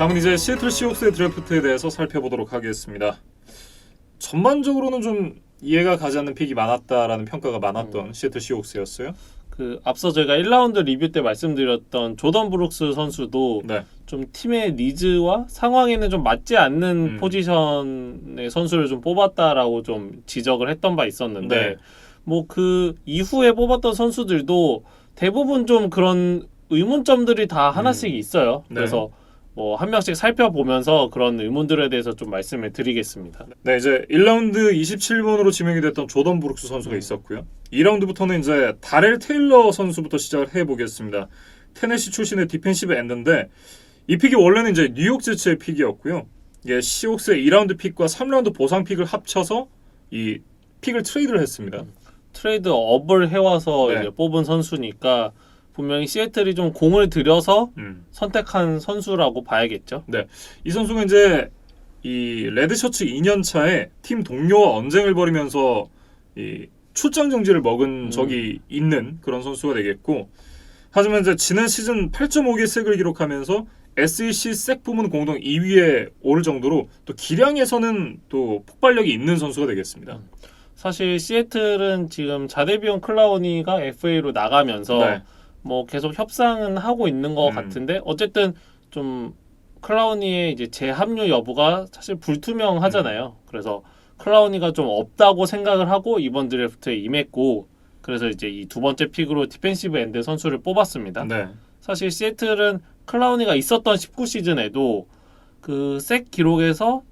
다음은 이제 시애틀 시옥스의 드래프트에 대해서 살펴보도록 하겠습니다. 전반적으로는 좀 이해가 가지 않는 픽이 많았다라는 평가가 많았던 시애틀 시옥스였어요. 그 앞서 저희가 1라운드 리뷰 때 말씀드렸던 조던 브룩스 선수도 네. 좀 팀의 니즈와 상황에는 좀 맞지 않는 음. 포지션의 선수를 좀 뽑았다라고 좀 지적을 했던 바 있었는데 네. 뭐그 이후에 뽑았던 선수들도 대부분 좀 그런 의문점들이 다 하나씩 있어요. 네. 그래서 뭐 한 명씩 살펴보면서 그런 의문들에 대해서 좀 말씀을 드리겠습니다. 네, 이제 1라운드 27번으로 지명이 됐던 조던 브룩스 선수가 음. 있었고요. 2라운드부터는 이제 다렐 테일러 선수부터 시작을 해 보겠습니다. 테네시 출신의 디펜시브 엔드인데 이 픽이 원래는 이제 뉴욕 제츠의 픽이었고요. 이게 시옥스의 2라운드 픽과 3라운드 보상 픽을 합쳐서 이 픽을 트레이드를 했습니다. 트레이드 업을 해와서 네. 이제 뽑은 선수니까 분명히 시애틀이 좀 공을 들여서 음. 선택한 선수라고 봐야겠죠. 이 선수가 이제 이 레드 셔츠 2년 차에 팀 동료와 언쟁을 벌이면서 이 출장 정지를 먹은 음. 적이 있는 그런 선수가 되겠고 하지만 이제 지난 시즌 8.5개 색을 기록하면서 SEC 색 부문 공동 2위에 오를 정도로 또 기량에서는 또 폭발력이 있는 선수가 되겠습니다. 사실 시애틀은 지금 자데비온 클라우니가 FA로 나가면서 네. 뭐 계속 협상은 하고 있는 것 음. 같은데 어쨌든 좀 클라우니의 이제 재합류 여부가 사실 불투명하잖아요. 음. 그래서 클라우니가 좀 없다고 생각을 하고 이번 드래프트에 임했고 그래서 이제 이 두 번째 픽으로 디펜시브 엔드 선수를 뽑았습니다. 네. 사실 시애틀은 클라우니가 있었던 19 시즌에도 그 색 기록에서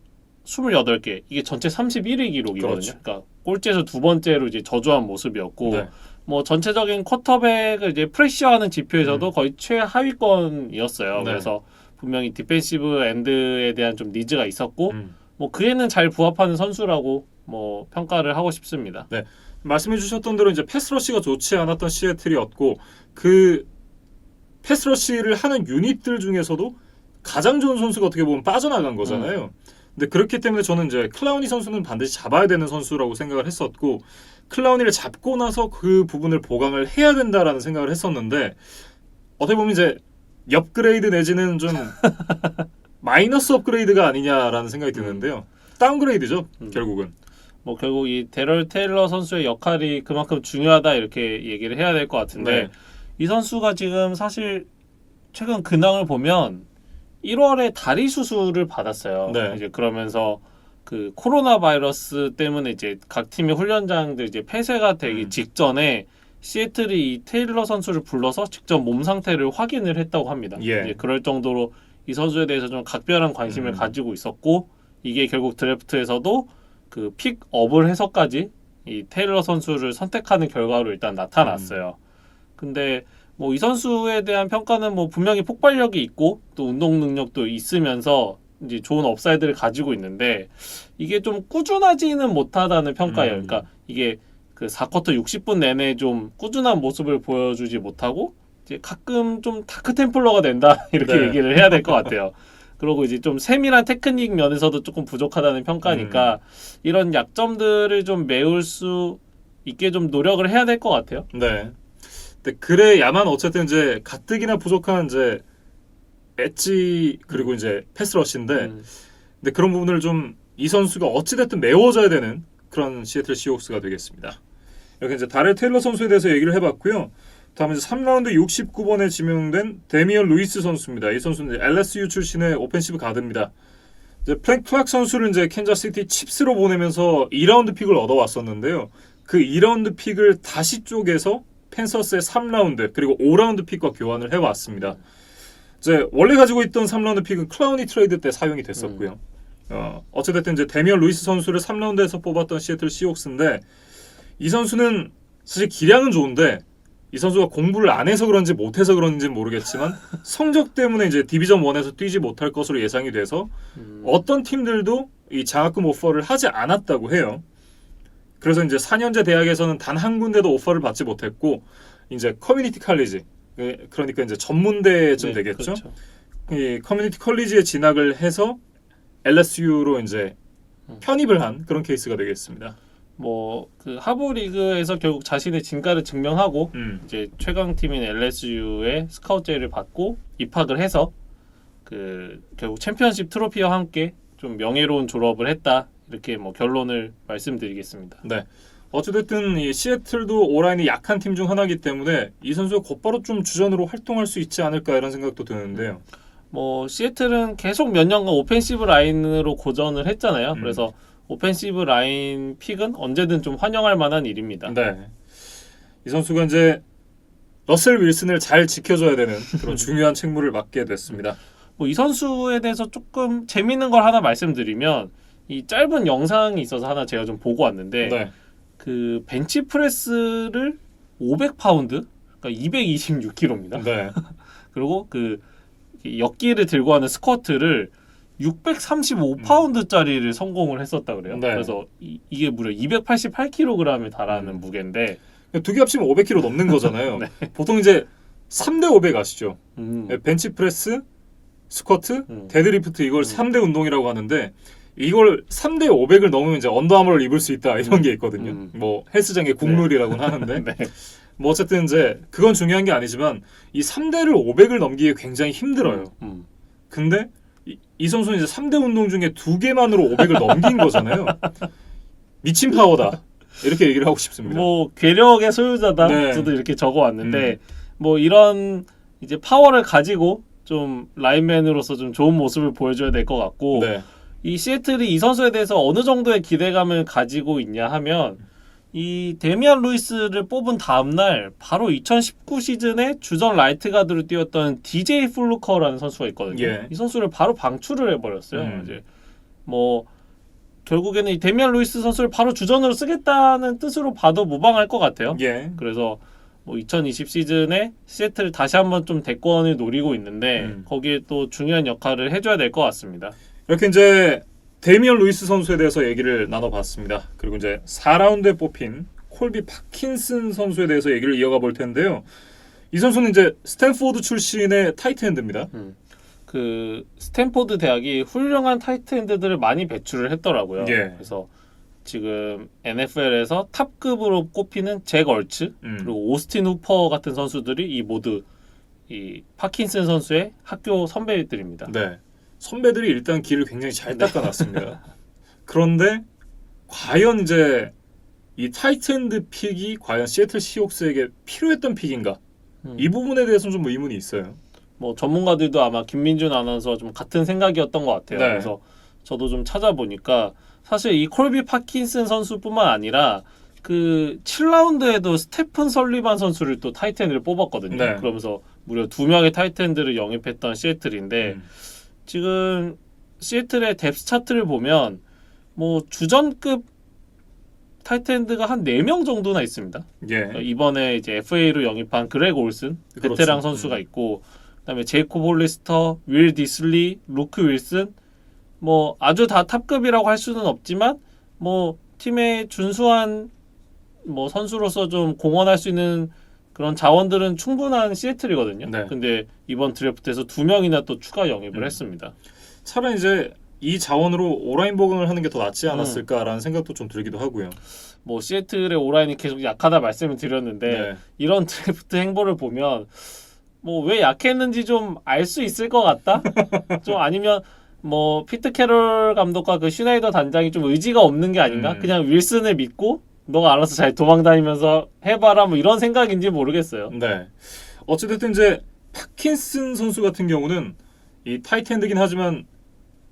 28개 이게 전체 31위 기록이거든요. 그렇죠. 그러니까 꼴찌에서 두 번째로 이제 저조한 모습이었고 네. 뭐 전체적인 쿼터백을 이제 프레시어하는 지표에서도 거의 최하위권이었어요. 네. 그래서 분명히 디펜시브 엔드에 대한 좀 니즈가 있었고 음. 뭐 그에는 잘 부합하는 선수라고 뭐 평가를 하고 싶습니다. 말씀해 주셨던 대로 이제 패스러시가 좋지 않았던 시애틀이었고 그 패스러시를 하는 유닛들 중에서도 가장 좋은 선수가 어떻게 보면 빠져나간 거잖아요. 근데 그렇기 때문에 저는 이제 클라우니 선수는 반드시 잡아야 되는 선수라고 생각을 했었고 클라우니를 잡고 나서 그 부분을 보강을 해야 된다라는 생각을 했었는데 어떻게 보면 이제 업그레이드 내지는 좀 마이너스 업그레이드가 아니냐라는 생각이 드는데요. 다운그레이드죠, 음. 결국은. 뭐 결국 이 데럴 테일러 선수의 역할이 그만큼 중요하다 이렇게 얘기를 해야 될 것 같은데 네. 이 선수가 지금 사실 최근 근황을 보면 1월에 다리 수술을 받았어요. 네. 이제 그러면서 그 코로나 바이러스 때문에 이제 각 팀의 훈련장들 이제 폐쇄가 되기 음. 직전에 시애틀이 이 테일러 선수를 불러서 직접 몸 상태를 확인을 했다고 합니다. 예. 이제 그럴 정도로 이 선수에 대해서 좀 각별한 관심을 음. 가지고 있었고 이게 결국 드래프트에서도 그 픽업을 해서까지 이 테일러 선수를 선택하는 결과로 일단 나타났어요. 근데 뭐 이 선수에 대한 평가는 뭐 분명히 폭발력이 있고 또 운동 능력도 있으면서 이제 좋은 업사이드를 가지고 있는데 이게 좀 꾸준하지는 못하다는 평가예요. 음. 그러니까 이게 그 4쿼터 60분 내내 좀 꾸준한 모습을 보여주지 못하고 이제 가끔 좀 다크 템플러가 된다 이렇게 네. 얘기를 해야 될 것 같아요. 그리고 이제 좀 세밀한 테크닉 면에서도 조금 부족하다는 평가니까 음. 이런 약점들을 좀 메울 수 있게 좀 노력을 해야 될 것 같아요. 네. 근데 그래야만 어쨌든 이제 가뜩이나 부족한 이제 엣지 그리고 이제 패스러시인데 음. 근데 그런 부분을 좀 이 선수가 어찌 됐든 메워줘야 되는 그런 시애틀 시옥스가 되겠습니다. 이렇게 이제 다렐 테일러 선수에 대해서 얘기를 해봤고요. 다음은 이제 3라운드 69번에 지명된 데미언 루이스 선수입니다. 이 선수는 LSU 출신의 오펜시브 가드입니다. 이제 플랭 클락 선수를 이제 캔자스시티 칩스로 보내면서 2라운드 픽을 얻어왔었는데요. 그 2라운드 픽을 다시 쪼개서 펜서스의 3라운드 그리고 5라운드 픽과 교환을 해왔습니다. 이제 원래 가지고 있던 3라운드 픽은 클라우니 트레이드 때 사용이 됐었고요. 어, 어찌됐든 이제 데미언 루이스 선수를 3라운드에서 뽑았던 시애틀 시옥스인데 이 선수는 사실 기량은 좋은데 이 선수가 공부를 안 해서 그런지 못 해서 그런지 모르겠지만 성적 때문에 이제 디비전 1에서 뛰지 못할 것으로 예상이 돼서 음. 어떤 팀들도 이 장학금 오퍼를 하지 않았다고 해요. 그래서 이제 4년제 대학에서는 단 한 군데도 오퍼를 받지 못했고 이제 커뮤니티 칼리지 그- 그러니까 이제 전문대쯤 네, 되겠죠. 그렇죠. 이 커뮤니티 컬리지에 진학을 해서 LSU로 이제 음. 편입을 한 그런 케이스가 되겠습니다. 뭐 그 하부 리그에서 결국 자신의 진가를 증명하고 음. 이제 최강 팀인 LSU의 스카우트 제의를 받고 입학을 해서 그 결국 챔피언십 트로피와 함께 좀 명예로운 졸업을 했다 이렇게 뭐 결론을 말씀드리겠습니다. 네. 어찌됐든 이 시애틀도 오라인이 약한 팀 중 하나이기 때문에 이 선수가 곧바로 좀 주전으로 활동할 수 있지 않을까 이런 생각도 드는데요. 뭐 시애틀은 계속 몇 년간 오펜시브 라인으로 고전을 했잖아요. 음. 그래서 오펜시브 라인 픽은 언제든 좀 환영할 만한 일입니다. 네. 이 선수가 이제 러셀 윌슨을 잘 지켜줘야 되는 그런 중요한 책무를 맡게 됐습니다. 뭐 이 선수에 대해서 조금 재밌는 걸 하나 말씀드리면 이 짧은 영상이 있어서 하나 제가 좀 보고 왔는데 네. 그 벤치 프레스를 500파운드, 그러니까 226kg입니다. 네. 그리고 그 역기를 들고 하는 스쿼트를 635파운드짜리를 성공을 했었다 그래요. 네. 그래서 이, 이게 무려 288kg에 달하는 음. 무게인데, 두 개 합치면 500kg 넘는 거잖아요. 네. 보통 이제 3대 500 아시죠? 음, 네, 벤치 프레스, 스쿼트, 음. 데드리프트 이걸 3대 운동이라고 하는데 이걸 3대 500을 넘으면 이제 언더아머를 입을 수 있다 이런 음. 게 있거든요. 음. 뭐 헬스장의 국룰이라고 는 하는데 네. 뭐 어쨌든 이제 그건 중요한 게 아니지만 이 3대를 500을 넘기기 굉장히 힘들어요. 음. 근데 이, 이 선수는 이제 3대 운동 중에 두 개만으로 500을 넘긴 거잖아요. 미친 파워다. 이렇게 얘기를 하고 싶습니다. 뭐 괴력의 소유자다. 네. 저도 이렇게 적어 왔는데 뭐 이런 이제 파워를 가지고 좀 라인맨으로서 좀 좋은 모습을 보여줘야 될 것 같고 네. 이 시애틀이 이 선수에 대해서 어느 정도의 기대감을 가지고 있냐 하면 이 데미안 루이스를 뽑은 다음 날 바로 2019 시즌에 주전 라이트 가드로 뛰었던 DJ 플루커라는 선수가 있거든요. 예. 이 선수를 바로 방출을 해버렸어요. 음. 이제 뭐 결국에는 이 데미안 루이스 선수를 바로 주전으로 쓰겠다는 뜻으로 봐도 무방할 것 같아요. 예. 그래서 뭐 2020 시즌에 시애틀 다시 한번 좀 대권을 노리고 있는데 음. 거기에 또 중요한 역할을 해줘야 될 것 같습니다. 이렇게 이제 데미언 루이스 선수에 대해서 얘기를 나눠봤습니다. 그리고 이제 4라운드에 뽑힌 콜비 파킨슨 선수에 대해서 얘기를 이어가 볼 텐데요. 이 선수는 이제 스탠포드 출신의 타이트엔드입니다. 그 스탠포드 대학이 훌륭한 타이트엔드들을 많이 배출을 했더라고요. 예. 그래서 지금 NFL에서 탑급으로 꼽히는 잭 얼츠 음. 그리고 오스틴 후퍼 같은 선수들이 이 모두 이 파킨슨 선수의 학교 선배들입니다. 네. 선배들이 일단 길을 굉장히 잘 네. 닦아놨습니다. 그런데 과연 이제 이 타이트엔드 픽이 과연 시애틀 시옥스에게 필요했던 픽인가? 음. 이 부분에 대해서는 좀 의문이 있어요. 뭐 전문가들도 아마 김민준 아나운서와 좀 같은 생각이었던 것 같아요. 네. 그래서 저도 좀 찾아보니까 사실 이 콜비 파킨슨 선수뿐만 아니라 그 7라운드에도 스테픈 설리반 선수를 또 타이트엔드를 뽑았거든요. 네. 그러면서 무려 두 명의 타이트엔드를 영입했던 시애틀인데 음. 지금 시애틀의 뎁스 차트를 보면 뭐 주전급 타이트엔드가 한 4명 정도나 있습니다. 예. 이번에 이제 FA로 영입한 그렉 올슨 그렇죠. 베테랑 선수가 음. 있고 그다음에 제이콥 홀리스터, 윌 디슬리, 루크 윌슨 뭐 아주 다 탑급이라고 할 수는 없지만 뭐 팀의 준수한 뭐 선수로서 좀 공헌할 수 있는 그런 자원들은 충분한 시애틀이거든요. 네. 근데 이번 드래프트에서 두 명이나 또 추가 영입을 음. 했습니다. 차라리 이제 이 자원으로 오라인 버금을 하는 게더 음. 낫지 않았을까라는 생각도 좀 들기도 하고요. 뭐 시애틀의 오라인이 계속 약하다 말씀을 드렸는데 네. 이런 드래프트 행보를 보면 뭐 왜 약했는지 좀 알 수 있을 것 같다. 좀 아니면 뭐 피트 캐롤 감독과 그 슈나이더 단장이 좀 의지가 없는 게 아닌가. 음. 그냥 윌슨을 믿고 너가 알아서 잘 도망다니면서 해봐라 뭐 이런 생각인지 모르겠어요. 네. 어찌됐든 이제 파킨슨 선수 같은 경우는 이 타이트엔드긴 하지만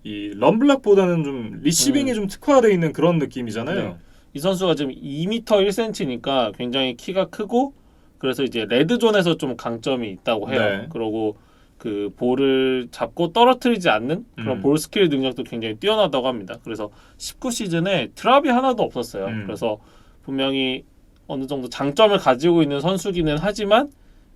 이 럼블락보다는 좀 리시빙에 좀 특화되어 있는 그런 느낌이잖아요. 네. 이 선수가 지금 2m 1cm니까 굉장히 키가 크고 그래서 이제 레드존에서 좀 강점이 있다고 해요. 네. 그리고 그 볼을 잡고 떨어뜨리지 않는 그런 음. 볼 스킬 능력도 굉장히 뛰어나다고 합니다. 그래서 19 시즌에 드랍이 하나도 없었어요. 음. 그래서 분명히 어느 정도 장점을 가지고 있는 선수기는 하지만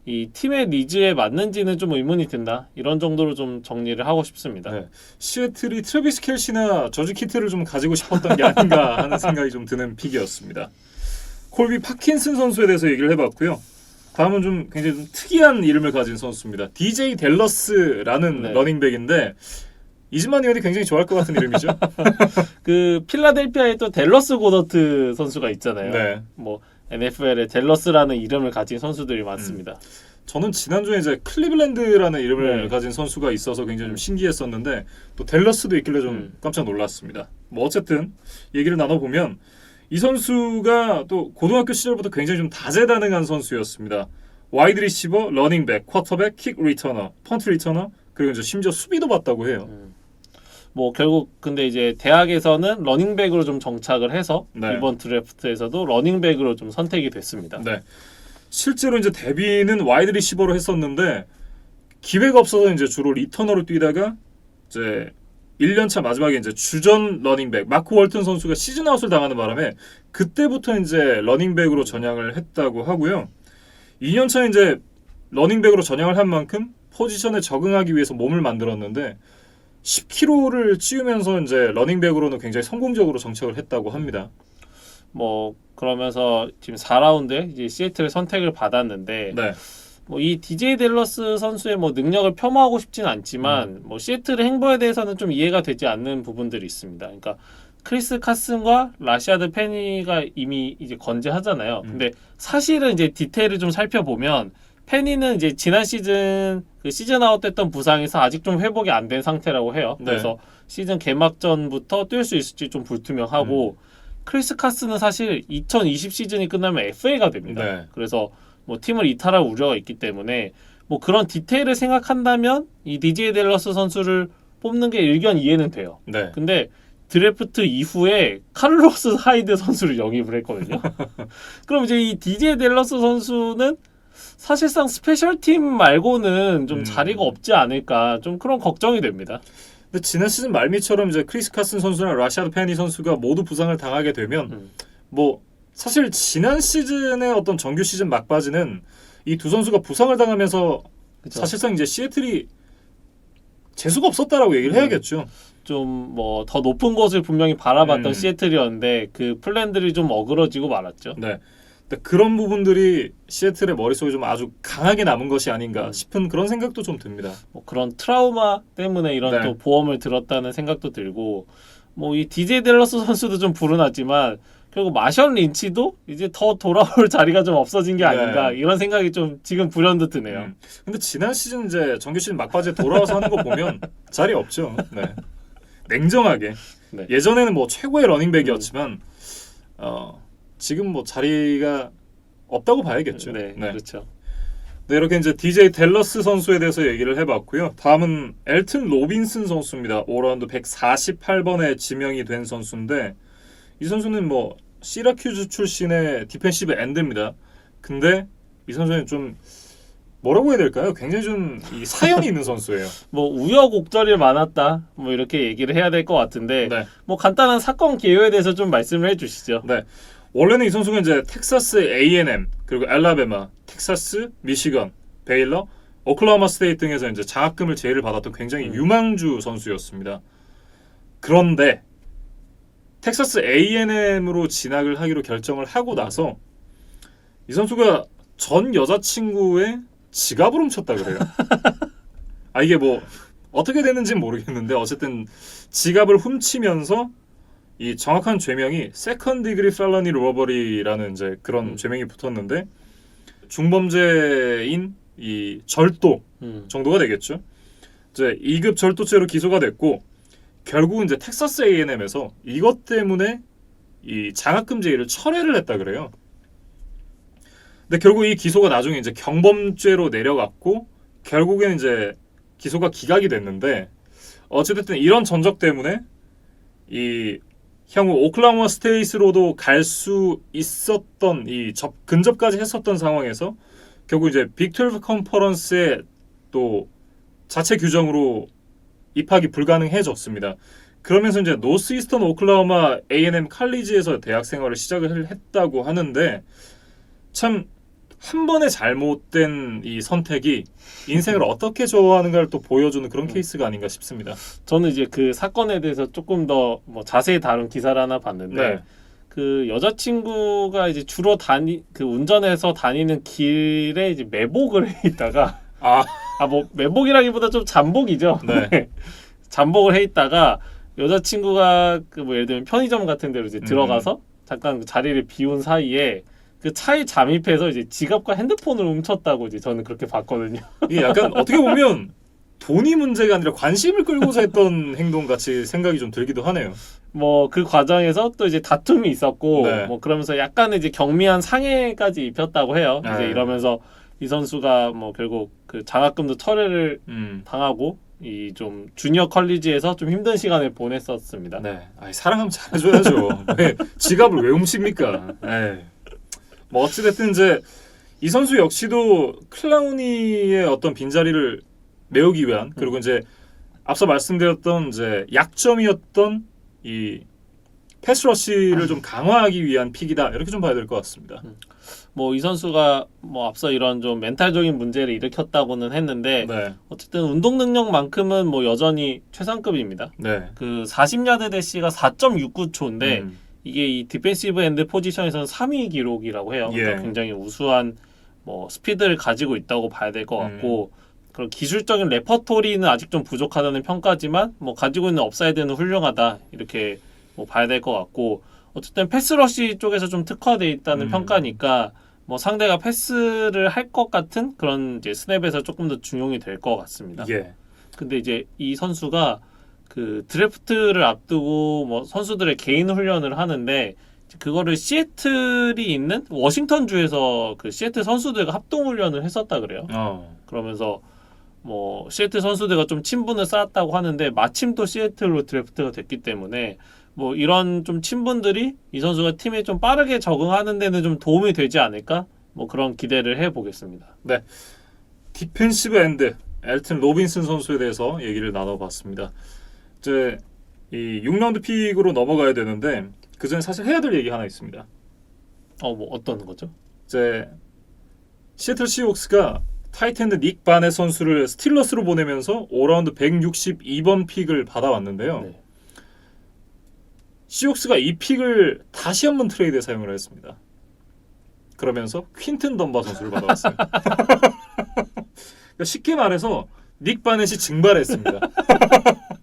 이 팀의 니즈에 맞는지는 좀 의문이 든다. 이런 정도로 좀 정리를 하고 싶습니다. 네. 시애틀이 트래비스 켈시나 저지 키트를 좀 가지고 싶었던 게 아닌가 하는 생각이 좀 드는 픽이었습니다. 콜비 파킨슨 선수에 대해서 얘기를 해봤고요. 다음은 좀 굉장히 좀 특이한 이름을 가진 선수입니다. DJ 델러스라는 네. 러닝백인데 이즈만 의원이 굉장히 좋아할 것 같은 이름이죠. 그 필라델피아에 또 델러스 고더트 선수가 있잖아요. 네. 뭐 NFL에 델러스라는 이름을 가진 선수들이 많습니다. 저는 지난주에 이제 클리블랜드라는 이름을 네. 가진 선수가 있어서 굉장히 좀 신기했었는데 또 댈러스도 있길래 좀 음. 깜짝 놀랐습니다. 뭐 어쨌든 얘기를 나눠보면 이 선수가 또 고등학교 시절부터 굉장히 좀 다재다능한 선수였습니다. 와이드 리시버, 러닝백, 쿼터백, 킥 리터너, 펀트 리터너 그리고 이제 심지어 수비도 봤다고 해요. 뭐 결국 근데 이제 대학에서는 러닝백으로 좀 정착을 해서 네. 이번 드래프트에서도 러닝백으로 좀 선택이 됐습니다. 네. 실제로 이제 데뷔는 와이드 리시버로 했었는데 기회가 없어서 이제 주로 리터너로 뛰다가 이제 1년차 마지막에 이제 주전 러닝백 마크 월튼 선수가 시즌 아웃을 당하는 바람에 그때부터 이제 러닝백으로 전향을 했다고 하고요. 2년차 이제 러닝백으로 전향을 한 만큼 포지션에 적응하기 위해서 몸을 만들었는데 10kg를 찌우면서 이제 러닝백으로는 굉장히 성공적으로 정착을 했다고 합니다. 뭐 그러면서 지금 4라운드에 이제 시애틀을 선택을 받았는데 네. 뭐이 DJ 델러스 선수의 뭐 능력을 폄하하고 싶진 않지만 음. 뭐 시애틀의 행보에 대해서는 좀 이해가 되지 않는 부분들이 있습니다. 그러니까 크리스 카슨과 라시아드 페니가 이미 이제 건재하잖아요. 음. 근데 사실은 이제 디테일을 좀 살펴보면 페니는 이제 지난 시즌 그 시즌 아웃됐던 부상에서 아직 좀 회복이 안 된 상태라고 해요. 네. 그래서 시즌 개막전부터 뛸 수 있을지 좀 불투명하고 음. 크리스 카스는 사실 2020 시즌이 끝나면 FA가 됩니다. 네. 그래서 뭐 팀을 이탈할 우려가 있기 때문에 뭐 그런 디테일을 생각한다면 이 DJ 델러스 선수를 뽑는 게 일견 이해는 돼요. 네. 근데 드래프트 이후에 카를로스 하이드 선수를 영입을 했거든요. 그럼 이제 이 DJ 델러스 선수는 사실상 스페셜 팀 말고는 좀 음. 자리가 없지 않을까 좀 그런 걱정이 됩니다. 근데 지난 시즌 말미처럼 이제 크리스 카슨 선수나 라시아드 페니 선수가 모두 부상을 당하게 되면 음. 뭐 사실 지난 시즌의 어떤 정규 시즌 막바지는 이 두 선수가 부상을 당하면서 그쵸? 사실상 이제 시애틀이 재수가 없었다라고 얘기를 음. 해야겠죠. 좀 뭐 더 높은 곳을 분명히 바라봤던 음. 시애틀이었는데 그 플랜들이 좀 어그러지고 말았죠. 네. 그런 부분들이 시애틀의 머릿속에 좀 아주 강하게 남은 것이 아닌가 음. 싶은 그런 생각도 좀 듭니다. 뭐 그런 트라우마 때문에 이런 네. 또 보험을 들었다는 생각도 들고 뭐 이 DJ 델러스 선수도 좀 불운하지만 결국 마션 린치도 이제 더 돌아올 자리가 좀 없어진 게 아닌가 네. 이런 생각이 좀 지금 불현듯 드네요. 음. 근데 지난 시즌 이제 정규 시즌 막바지에 돌아와서 하는 거 보면 자리 없죠. 네. 냉정하게 네. 예전에는 뭐 최고의 러닝백이었지만 어, 지금 뭐 자리가 없다고 봐야겠죠. 네, 네. 그렇죠. 네, 이렇게 이제 DJ 델러스 선수에 대해서 얘기를 해봤고요. 다음은 엘튼 로빈슨 선수입니다. 오라운드 148번에 지명이 된 선수인데 이 선수는 뭐 시라큐즈 출신의 디펜시브 엔드입니다. 근데 이 선수는 좀 뭐라고 해야 될까요? 굉장히 좀이 사연이 있는 선수예요. 뭐 우여곡절이 많았다 뭐 이렇게 얘기를 해야 될 것 같은데 네. 뭐 간단한 사건 개요에 대해서 좀 말씀을 해주시죠. 네. 원래는 이 선수가 이제 텍사스 A&M 그리고 알라베마, 텍사스, 미시건, 베일러, 오클라호마 스테이트 등에서 이제 장학금을 제의를 받았던 굉장히 음. 유망주 선수였습니다. 그런데 텍사스 A&M으로 진학을 하기로 결정을 하고 나서 이 선수가 전 여자친구의 지갑을 훔쳤다 그래요. 아 이게 뭐 어떻게 되는지는 모르겠는데 어쨌든 지갑을 훔치면서 이 정확한 죄명이 세컨 디그리 felony 로버리라는 이제 그런 음. 죄명이 붙었는데 중범죄인 이 절도 음. 정도가 되겠죠. 이제 2급 절도죄로 기소가 됐고 결국은 이제 텍사스 A&M에서 이것 때문에 이 장학금 제의를 철회를 했다 그래요. 근데 결국 이 기소가 나중에 이제 경범죄로 내려갔고 결국엔 이제 기소가 기각이 됐는데 어찌됐든 이런 전적 때문에 이 향후 오클라호마 스테이트로도 갈 수 있었던 이 접, 근접까지 했었던 상황에서 결국 이제 빅12 컨퍼런스의 또 자체 규정으로 입학이 불가능해졌습니다. 그러면서 이제 노스 이스턴 오클라호마 A&M 칼리지에서 대학 생활을 시작을 했다고 하는데 참 한 번의 잘못된 이 선택이 인생을 어떻게 좋아하는가를 또 보여주는 그런 음. 케이스가 아닌가 싶습니다. 저는 이제 그 사건에 대해서 조금 더 뭐 자세히 다룬 기사를 하나 봤는데 네. 그 여자친구가 이제 주로 다니 그 운전해서 다니는 길에 이제 매복을 해 있다가 아, 아 뭐 매복이라기보다 좀 잠복이죠. 네. 잠복을 해 있다가 여자친구가 그 뭐 예를 들면 편의점 같은 데로 이제 음. 들어가서 잠깐 그 자리를 비운 사이에 그 차에 잠입해서 이제 지갑과 핸드폰을 훔쳤다고 이제 저는 그렇게 봤거든요. 이게 약간 어떻게 보면 돈이 문제가 아니라 관심을 끌고자 했던 행동 같이 생각이 좀 들기도 하네요. 뭐 그 과정에서 또 이제 다툼이 있었고 네. 뭐 그러면서 약간 이제 경미한 상해까지 입혔다고 해요. 네. 이제 이러면서 이 선수가 뭐 결국 그 장학금도 철회를 음. 당하고 이 좀 주니어 컬리지에서 좀 힘든 시간을 보냈었습니다. 네. 아이, 사랑하면 잘해줘야죠. 왜 지갑을 왜 훔칩니까? 에이. 뭐 어찌됐든 이제 이 선수 역시도 클라우니의 어떤 빈자리를 메우기 위한 그리고 이제 앞서 말씀드렸던 이제 약점이었던 이 패스러시를 좀 강화하기 위한 픽이다 이렇게 좀 봐야 될 것 같습니다. 뭐 이 선수가 뭐 앞서 이런 좀 멘탈적인 문제를 일으켰다고는 했는데 네, 어쨌든 운동 능력만큼은 뭐 여전히 최상급입니다. 네. 그 40야드 대시가 4.69초인데 음, 이게 이 디펜시브 엔드 포지션에서는 3위 기록이라고 해요. 그러니까 예. 굉장히 우수한 뭐 스피드를 가지고 있다고 봐야 될것 음. 같고 그런 기술적인 레퍼토리는 아직 좀 부족하다는 평가지만 뭐 가지고 있는 업사이드는 훌륭하다 이렇게 뭐 봐야 될 것 같고 어쨌든 패스러시 쪽에서 좀 특화돼 있다는 음. 평가니까 뭐 상대가 패스를 할 것 같은 그런 이제 스냅에서 조금 더 중용이 될 것 같습니다. 예. 근데 이제 이 선수가 그 드래프트를 앞두고 뭐 선수들의 개인 훈련을 하는데 그거를 시애틀이 있는 워싱턴 주에서 그 시애틀 선수들과 합동 훈련을 했었다 그래요. 어. 그러면서 뭐 시애틀 선수들과 좀 친분을 쌓았다고 하는데 마침 또 시애틀로 드래프트가 됐기 때문에 뭐 이런 좀 친분들이 이 선수가 팀에 좀 빠르게 적응하는 데는 좀 도움이 되지 않을까? 뭐 그런 기대를 해 보겠습니다. 디펜시브 엔드 엘튼 로빈슨 선수에 대해서 얘기를 나눠봤습니다. 이제 이 6라운드 픽으로 넘어가야 되는데 그 전에 사실 해야 될 얘기 하나 있습니다. 어 뭐 어떤 거죠? 이제 시애틀 시옥스가 타이텐드 닉 바네 선수를 스틸러스로 보내면서 5라운드 162번 픽을 받아왔는데요. 네. 시옥스가 이 픽을 다시 한번 트레이드에 사용을 했습니다. 그러면서 퀸튼 덤바 선수를 받아왔어요. 그러니까 쉽게 말해서 닉 바넷이 증발했습니다.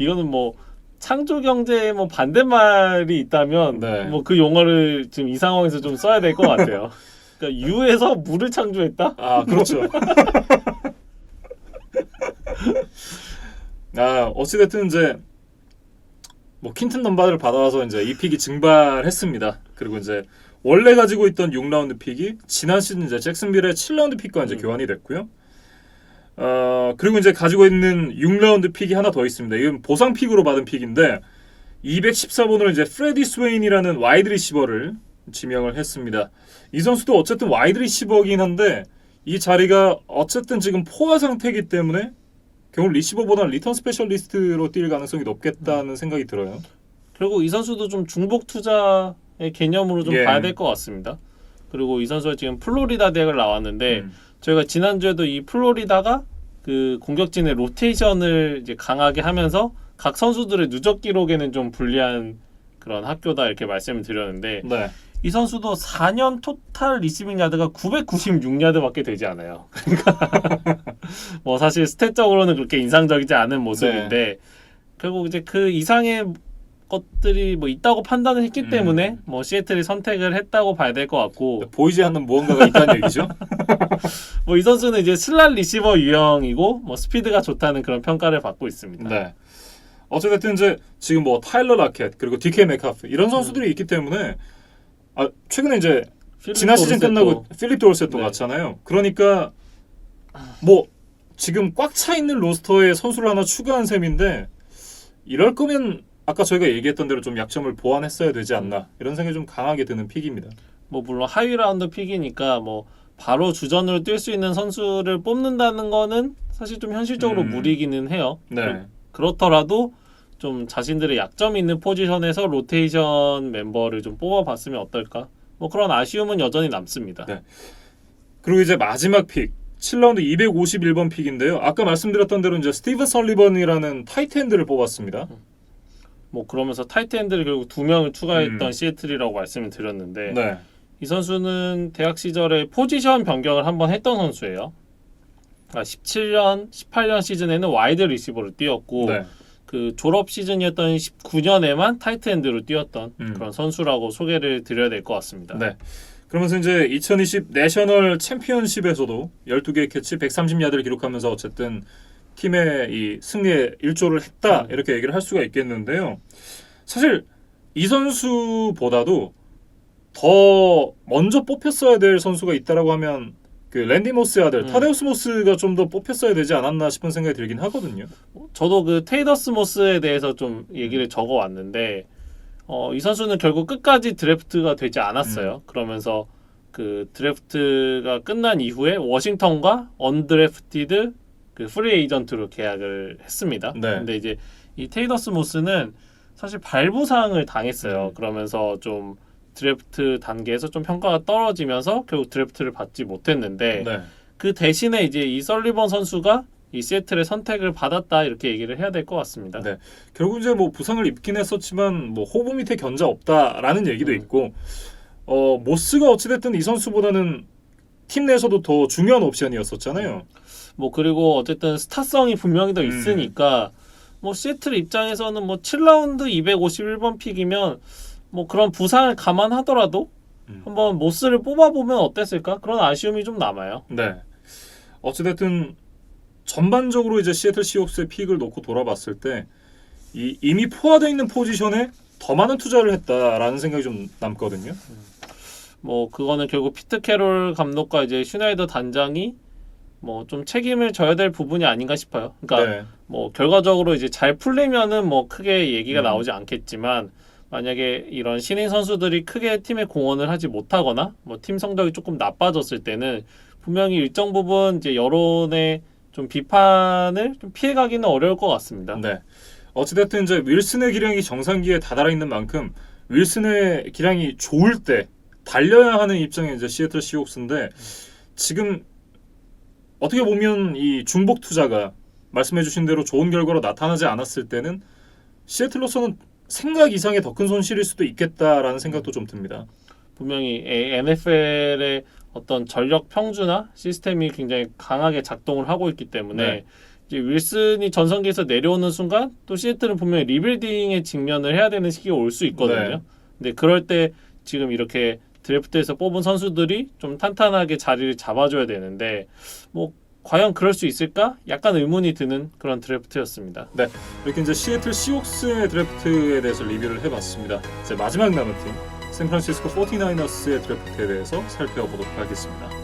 이거는 뭐 창조 경제에 뭐 반대말이 있다면 네. 뭐 그 용어를 지금 이 상황에서 좀 써야 될 것 같아요. 그러니까 유에서 물을 창조했다? 아 그렇죠. 아 어찌됐든 이제 뭐 퀸튼 덤바를 받아와서 이제 이 픽이 증발했습니다. 그리고 이제 원래 가지고 있던 6라운드 픽이 지난 시즌 이제 잭슨빌의 7라운드 픽과 이제 음. 교환이 됐고요. 어 그리고 이제 가지고 있는 6라운드 픽이 하나 더 있습니다. 이건 보상 픽으로 받은 픽인데 214번으로 이제 프레디 스웨인이라는 와이드 리시버를 지명을 했습니다. 이 선수도 어쨌든 와이드 리시버긴 한데 이 자리가 어쨌든 지금 포화 상태이기 때문에 경우 리시버보다는 리턴 스페셜리스트로 뛸 가능성이 높겠다는 생각이 들어요. 그리고 이 선수도 좀 중복 투자의 개념으로 좀 예. 봐야 될 것 같습니다. 그리고 이 선수가 지금 플로리다 대학을 나왔는데 음. 저희가 지난주에도 이 플로리다가 그 공격진의 로테이션을 이제 강하게 하면서 각 선수들의 누적 기록에는 좀 불리한 그런 학교다 이렇게 말씀을 드렸는데 네. 이 선수도 4년 토탈 리시빙 야드가 996야드밖에 되지 않아요. 그러니까 뭐 사실 스탯적으로는 그렇게 인상적이지 않은 모습인데 결국 이제 그 이상의 것들이 뭐 있다고 판단을 했기 음. 때문에 뭐 시애틀이 선택을 했다고 봐야 될 것 같고 보이지 않는 무언가가 있다는 얘기죠. 뭐 이 선수는 이제 슬랄 리시버 유형이고 뭐 스피드가 좋다는 그런 평가를 받고 있습니다. 네. 어쨌든 이제 지금 뭐 타일러 라켓 그리고 DK 메카프 이런 선수들이 있기 때문에 아 최근에 이제 지난 시즌 끝나고 필립 도르셋도 네. 갔잖아요. 그러니까 뭐 지금 꽉 차 있는 로스터에 선수를 하나 추가한 셈인데 이럴 거면 아까 저희가 얘기했던 대로 좀 약점을 보완했어야 되지 않나 이런 생각이 좀 강하게 드는 픽입니다. 뭐 물론 하위 라운드 픽이니까 뭐 바로 주전으로 뛸 수 있는 선수를 뽑는다는 거는 사실 좀 현실적으로 음. 무리기는 해요. 네. 그렇더라도 좀 자신들의 약점이 있는 포지션에서 로테이션 멤버를 좀 뽑아봤으면 어떨까? 뭐 그런 아쉬움은 여전히 남습니다. 네. 그리고 이제 마지막 픽 7라운드 251번 픽인데요. 아까 말씀드렸던 대로 이제 스티븐 설리번이라는 타이트엔드를 뽑았습니다. 뭐 그러면서 타이트엔드를 결국 두 명을 추가했던 음. 시애틀이라고 말씀을 드렸는데 네. 이 선수는 대학 시절에 포지션 변경을 한번 했던 선수예요. 그러니까 17년, 18년 시즌에는 와이드 리시버를 뛰었고 네. 그 졸업 시즌이었던 19년에만 타이트엔드로 뛰었던 음. 그런 선수라고 소개를 드려야 될 것 같습니다. 네. 그러면서 이제 2020 내셔널 챔피언십에서도 12개의 캐치 130야드를 기록하면서 어쨌든 팀의 이 승리에 일조를 했다 음. 이렇게 얘기를 할 수가 있겠는데요. 사실 이 선수보다도 더 먼저 뽑혔어야 될 선수가 있다라고 하면 그 랜디 모스의 아들 음. 타데우스 모스가 좀 더 뽑혔어야 되지 않았나 싶은 생각이 들긴 하거든요. 저도 그 테이더스 모스에 대해서 좀 얘기를 적어 왔는데 어, 이 선수는 결국 끝까지 드래프트가 되지 않았어요. 그러면서 그 드래프트가 끝난 이후에 워싱턴과 언드래프티드 그 프리 에이전트로 계약을 했습니다. 네. 근데 이제 이 테이더스 모스는 사실 발부상을 당했어요. 음. 그러면서 좀 드래프트 단계에서 좀 평가가 떨어지면서 결국 드래프트를 받지 못했는데 네. 그 대신에 이제 이 설리번 선수가 이 시애틀의 선택을 받았다 이렇게 얘기를 해야 될 것 같습니다. 네. 결국 이제 뭐 부상을 입긴 했었지만 뭐 호부 밑에 견자 없다라는 얘기도 음. 있고 어 모스가 어찌됐든 이 선수보다는 팀 내에서도 더 중요한 옵션이었었잖아요. 뭐 그리고 어쨌든 스타성이 분명히 더 음. 있으니까 뭐 시애틀 입장에서는 뭐 7라운드 251번 픽이면 뭐 그런 부상을 감안하더라도 음. 한번 모스를 뽑아보면 어땠을까 그런 아쉬움이 좀 남아요. 네. 어찌됐든 전반적으로 이제 시애틀 시옥스의 픽을 놓고 돌아봤을 때 이, 이미 포화되어 있는 포지션에 더 많은 투자를 했다라는 생각이 좀 남거든요. 뭐 그거는 결국 피트 캐롤 감독과 이제 슈나이더 단장이 뭐 좀 책임을 져야 될 부분이 아닌가 싶어요. 그러니까 네. 뭐 결과적으로 이제 잘 풀리면은 뭐 크게 얘기가 음. 나오지 않겠지만 만약에 이런 신인 선수들이 크게 팀에 공헌을 하지 못하거나 뭐 팀 성적이 조금 나빠졌을 때는 분명히 일정 부분 이제 여론의 좀 비판을 좀 피해가기는 어려울 것 같습니다. 네. 어찌됐든 이제 윌슨의 기량이 정상기에 다다라 있는 만큼 윌슨의 기량이 좋을 때 달려야 하는 입장이 이제 시애틀 시옥스인데 지금 어떻게 보면 이 중복 투자가 말씀해주신 대로 좋은 결과로 나타나지 않았을 때는 시애틀로서는 생각 이상의 더 큰 손실일 수도 있겠다라는 생각도 좀 듭니다. 분명히 NFL의 어떤 전력 평준화 시스템이 굉장히 강하게 작동을 하고 있기 때문에 네. 이제 윌슨이 전성기에서 내려오는 순간 또 시애틀은 분명히 리빌딩에 직면을 해야 되는 시기가 올 수 있거든요. 네. 근데 그럴 때 지금 이렇게 드래프트에서 뽑은 선수들이 좀 탄탄하게 자리를 잡아줘야 되는데 뭐 과연 그럴 수 있을까? 약간 의문이 드는 그런 드래프트였습니다. 이렇게 이제 시애틀 시옥스의 드래프트에 대해서 리뷰를 해봤습니다. 이제 마지막 남은 팀 샌프란시스코 49너스의 드래프트에 대해서 살펴보도록 하겠습니다.